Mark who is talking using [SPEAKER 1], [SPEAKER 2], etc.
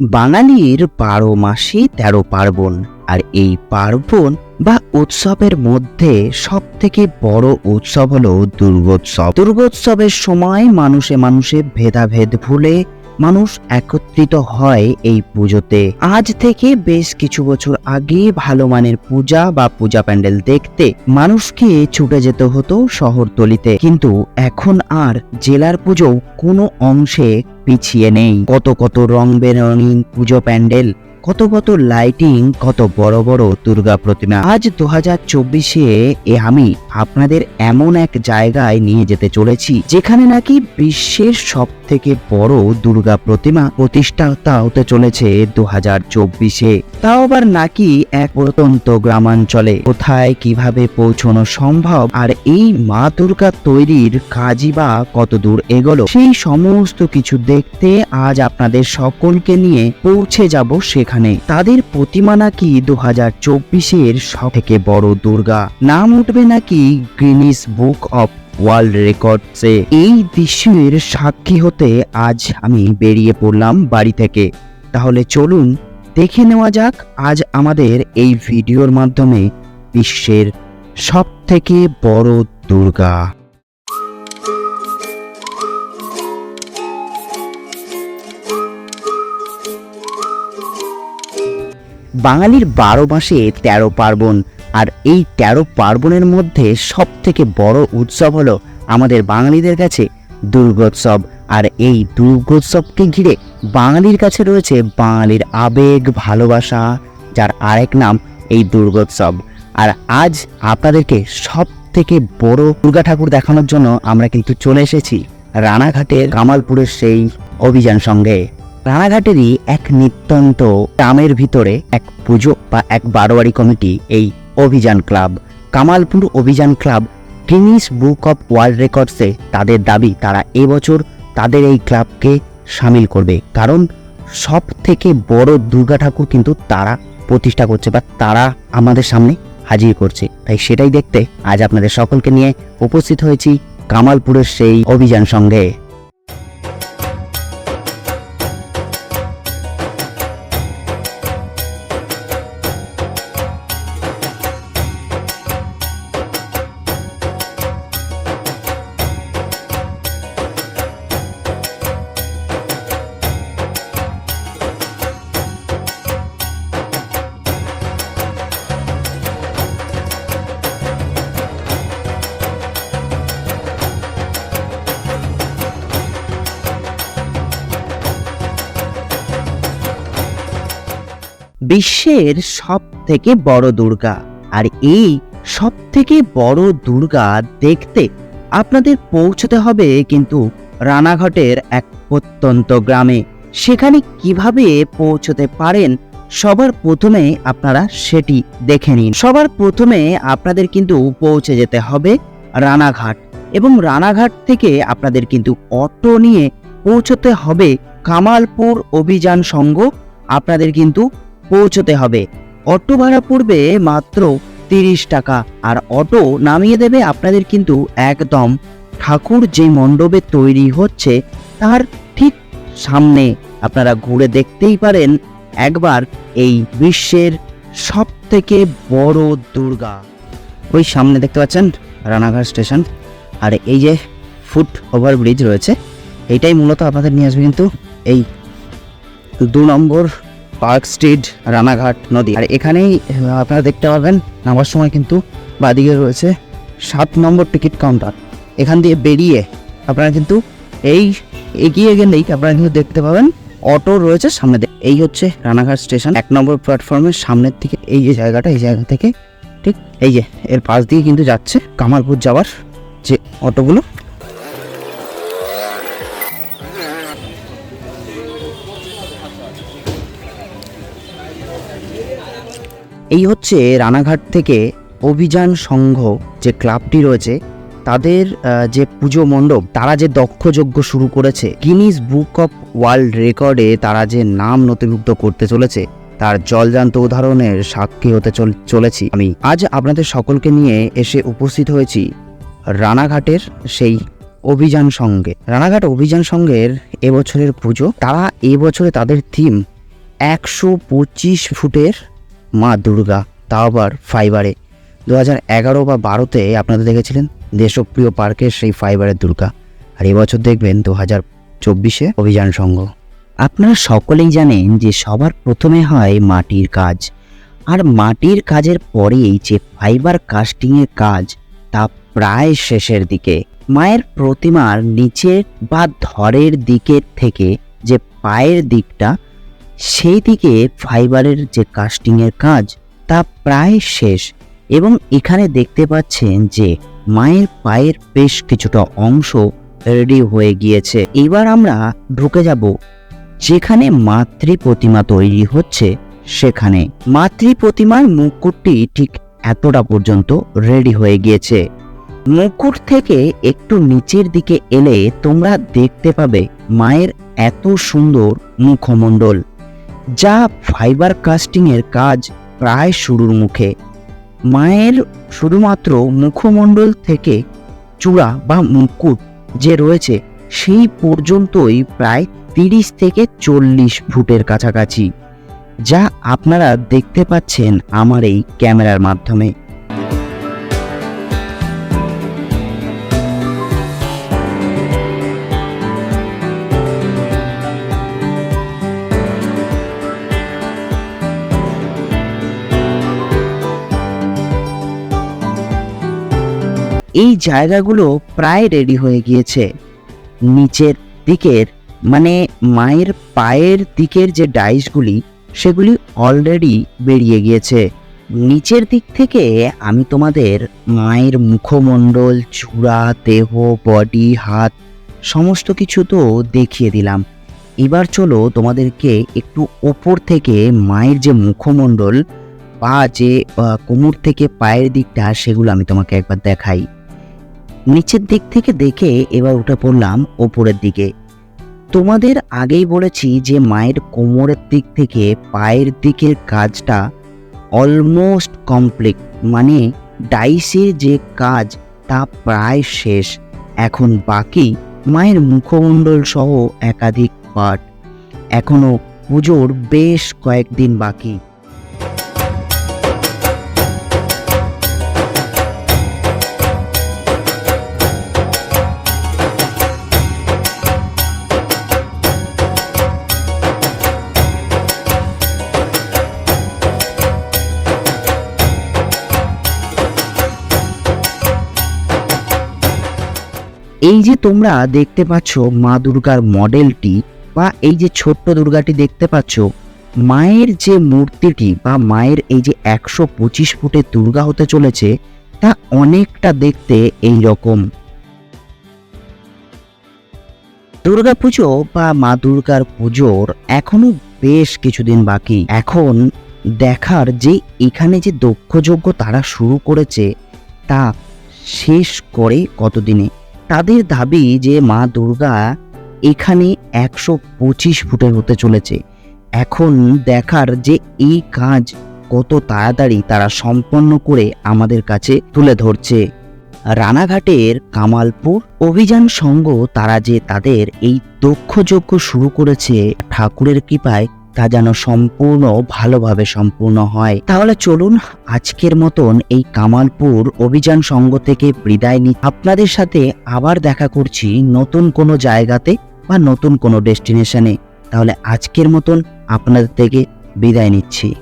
[SPEAKER 1] বাঙালির বারো মাসে তেরো পার্বণ, আর এই পার্বণ বা উৎসবের মধ্যে সব থেকে বড় উৎসব হলো দুর্গোৎসব। দুর্গোৎসবের সময় মানুষে মানুষে ভেদাভেদ ভুলে মানুষ একত্রিত হয় এই পুজোতে। আজ থেকে বেশ কিছু বছর আগে ভালো মানের পূজা বা পূজা প্যান্ডেল দেখতে মানুষকে ছুটে যেতে হতো শহরতলিতে। কিন্তু এখন আর জেলার পুজো কোনো অংশে পিছিয়ে নেই। কত কত রং বেরঙিন পুজো প্যান্ডেল কত কত লাইটিং কত বড় বড় দুর্গা প্রতিমা। আজ দু হাজার চব্বিশে আমি আপনাদের এমন এক জায়গায় নিয়ে যেতে চলেছি, যেখানে নাকি বিশ্বের সব থেকে বড় দুর্গা প্রতিমা প্রতিষ্ঠাতা হতে চলেছে দু হাজার চব্বিশে। তাও আবার নাকি এক প্রত্যন্ত গ্রামাঞ্চলে। কোথায় কীভাবে পৌঁছানো সম্ভব? আর এই মা দুর্গা তৈরির কাজই বা কত দূর এগোলো? সেই সমস্ত কিছু দেখতে আজ আপনাদের সকলকে নিয়ে পৌঁছে যাব সেখানে। তাদের প্রতিমা নাকি দু হাজার চব্বিশের সব থেকে বড় দুর্গা। নাম উঠবে নাকি গ্রিনিস বুক অফ ওয়ার্ল্ড রেকর্ডসে এই দৃশ্যের সাক্ষী হতে আজ আমি বেরিয়ে পড়লাম বাড়ি থেকে। তাহলে চলুন দেখে নেওয়া যাক আজ আমাদের এই ভিডিওর মাধ্যমে বিশ্বের সব থেকে বড় দুর্গা। বাঙালির বারো মাসে তেরো পার্বণ। আর এই তেরো পার্বণের মধ্যে সব থেকে বড় উৎসব হলো আমাদের বাঙালিদের কাছে দুর্গোৎসব। আর এই দুর্গোৎসবকে ঘিরে বাঙালির কাছে রয়েছে বাঙালির আবেগ, ভালোবাসা, যার আরেক নাম এই দুর্গোৎসব। আর আজ আপনাদেরকে সব থেকে বড় দুর্গা ঠাকুর দেখানোর জন্য আমরা কিন্তু চলে এসেছি রানাঘাটের কামালপুরের সেই অভিযান সঙ্গে। রানাঘাটেরই এক নিত্যন্ত গ্রামের ভিতরে এক পুজো বা এক বারোয়ারি কমিটি, এই Abhijan club. Kamalpur Abhijan club, Guinness Book of World রেকর্ডসে তাদের দাবি, তারা এবছর তাদের এই ক্লাবকে সামিল করবে। কারণ সব থেকে বড় দুর্গা ঠাকুর কিন্তু তারা প্রতিষ্ঠা করছে বা তারা আমাদের সামনে হাজির করছে। তাই সেটাই দেখতে আজ আপনাদের সকলকে নিয়ে উপস্থিত হয়েছি কামালপুরের সেই অভিযান সঙ্গে। বিশ্বের সব থেকে বড় দুর্গা। আর এই সব থেকে বড় দুর্গা দেখতে আপনাদের পৌঁছতে হবে কিন্তু রানাঘাটের এক প্রত্যন্ত গ্রামে। সেখানে কীভাবে পৌঁছতে পারেন সবার প্রথমে আপনারা সেটি দেখে নিন। সবার প্রথমে আপনাদের কিন্তু পৌঁছে যেতে হবে রানাঘাট এবং রানাঘাট থেকে আপনাদের কিন্তু অটো নিয়ে পৌঁছতে হবে কামালপুর অভিযান সংঘ। আপনাদের কিন্তু পৌঁছতে হবে। অটো ভাড়া পড়বে মাত্র তিরিশ টাকা। আর অটো নামিয়ে দেবে আপনাদের কিন্তু একদম। ঠাকুর যে মণ্ডপে তৈরি হচ্ছে, তার ঠিক সামনে। আপনারা ঘুরে দেখতেই পারেন একবার এই বিশ্বের সব থেকে বড় দুর্গা। ওই সামনে দেখতে পাচ্ছেন রানাঘাট স্টেশন। আর এই যে ফুট ওভারব্রিজ রয়েছে, এইটাই মূলত আপনাদের নিয়ে আসবে কিন্তু এই দু নম্বর পার্ক স্ট্রিট, রানাঘাট, নদী। আর এখানেই আপনারা দেখতে পাবেন নামার সময় কিন্তু বাদিকে রয়েছে সাত নম্বর টিকিট কাউন্টার। এখান দিয়ে বেরিয়ে আপনারা কিন্তু এই এগিয়ে গেলেই আপনারা কিন্তু দেখতে পাবেন, অটো রয়েছে সামনে এই হচ্ছে রানাঘাট স্টেশন। এক নম্বর প্ল্যাটফর্মের সামনের থেকে এই যে জায়গাটা, এই জায়গা থেকে ঠিক এই যে এর পাশ দিয়ে কিন্তু যাচ্ছে কামালপুর যাওয়ার যে অটোগুলো। এই হচ্ছে রানাঘাট থেকে অভিযান সংঘ যে ক্লাবটি রয়েছে, তাদের যে পুজো মণ্ডপ, তারা যে দক্ষযজ্ঞ শুরু করেছে গিনিস বুক অফ ওয়ার্ল্ড রেকর্ডে তারা যে নাম নথিভুক্ত করতে চলেছে, তার জলজান্ত উদাহরণের সাক্ষী হতে চলেছি আমি। আজ আপনাদের সকলকে নিয়ে এসে উপস্থিত হয়েছি রানাঘাটের সেই অভিযান সঙ্গে রানাঘাট অভিযান সঙ্গের এবছরের পুজো, তারা এবছরে তাদের থিম একশো পঁচিশ ফুটের মা দুর্গা, তাও আবার ফাইবারে। দু হাজার এগারো বা বারোতে আপনারা দেখেছিলেন দেশপ্রিয় পার্কের সেই ফাইবারের দুর্গা। আর এবছর দেখবেন দু হাজার চব্বিশে অভিযান সংঘ আপনারা সকলেই জানেন যে সবার প্রথমে হয় মাটির কাজ। আর মাটির কাজের পরেই যে ফাইবার কাস্টিংয়ের কাজ, তা প্রায় শেষের দিকে। মায়ের প্রতিমার নিচের বা ধরের দিকের থেকে যে পায়ের দিকটা সেই দিকে ফাইবারের যে কাস্টিংয়ের কাজ, তা প্রায় শেষ এবং এখানে দেখতে পাচ্ছেন যে মায়ের পায়ের বেশ কিছুটা অংশ রেডি হয়ে গিয়েছে। এবার আমরা ঢুকে যাব যেখানে মাতৃ প্রতিমা তৈরি হচ্ছে সেখানে। মাতৃ প্রতিমার মুকুটটি ঠিক এতটা পর্যন্ত রেডি হয়ে গিয়েছে। মুকুট থেকে একটু নিচের দিকে এলে তোমরা দেখতে পাবে মায়ের এত সুন্দর মুখমণ্ডল। যা ফাইবার কাস্টিংয়ের কাজ প্রায় শুরুর মুখে। মায়ের শুধুমাত্র মুখমণ্ডল থেকে চূড়া বা মুকুট যে রয়েছে, সেই পর্যন্তই প্রায় তিরিশ থেকে চল্লিশ ফুটের কাছাকাছি, যা আপনারা দেখতে পাচ্ছেন আমার এই ক্যামেরার মাধ্যমে। এই জায়গাগুলো প্রায় রেডি হয়ে গিয়েছে। নিচের দিকের মানে মায়ের পায়ের দিকের যে ডাইসগুলি, সেগুলি অলরেডি বেরিয়ে গিয়েছে। নিচের দিক থেকে আমি তোমাদের মায়ের মুখমণ্ডল, চূড়া, দেহ বডি হাত, সমস্ত কিছু তো দেখিয়ে দিলাম। এবার চলো তোমাদেরকে একটু ওপর থেকে মায়ের যে মুখমণ্ডল পা যে কোমর থেকে পায়ের দিকটা, সেগুলো আমি তোমাকে একবার দেখাই। নিচের দিক থেকে দেখে এবার উঠে পড়লাম ওপরের দিকে। তোমাদের আগেই বলেছি যে মায়ের কোমরের দিক থেকে পায়ের দিকের কাজটা অলমোস্ট কমপ্লিট মানে ডাইসের যে কাজ তা প্রায় শেষ। এখন বাকি মায়ের মুখমণ্ডল সহ একাধিক পার্ট এখনও পুজোর বেশ কয়েকদিন বাকি। এই যে তোমরা দেখতে পাচ্ছ মা দুর্গার মডেলটি বা এই যে ছোট্ট দুর্গাটি দেখতে পাচ্ছ, মায়ের যে মূর্তিটি বা মায়ের এই যে একশো পঁচিশ ফুটের দুর্গা হতে চলেছে, তা অনেকটা দেখতে এই রকম। দুর্গা পুজো বা মা দুর্গার পুজোর এখনও বেশ কিছুদিন বাকি। এখন দেখার যে এখানে যে দক্ষযজ্ঞ তারা শুরু করেছে, তা শেষ করে কতদিনে? তাদের দাবি যে মা দুর্গা এখানে একশো পঁচিশ ফুটের হতে চলেছে। এখন দেখার যে এই কাজ কত তাড়াতাড়ি তারা সম্পন্ন করে আমাদের কাছে তুলে ধরছে। রানাঘাটের কামালপুর অভিযান সংঘ তারা যে তাদের এই দক্ষযজ্ঞ শুরু করেছে, ঠাকুরের কৃপায় তা যেন সম্পূর্ণ ভালোভাবে সম্পূর্ণ হয়। তাহলে চলুন আজকের মতন এই কামালপুর অভিযান সঙ্গ থেকে বিদায় নি আপনাদের সাথে আবার দেখা করছি নতুন কোনো জায়গাতে বা নতুন কোনো ডেস্টিনেশনে। তাহলে আজকের মতন আপনাদের থেকে বিদায় নিচ্ছি।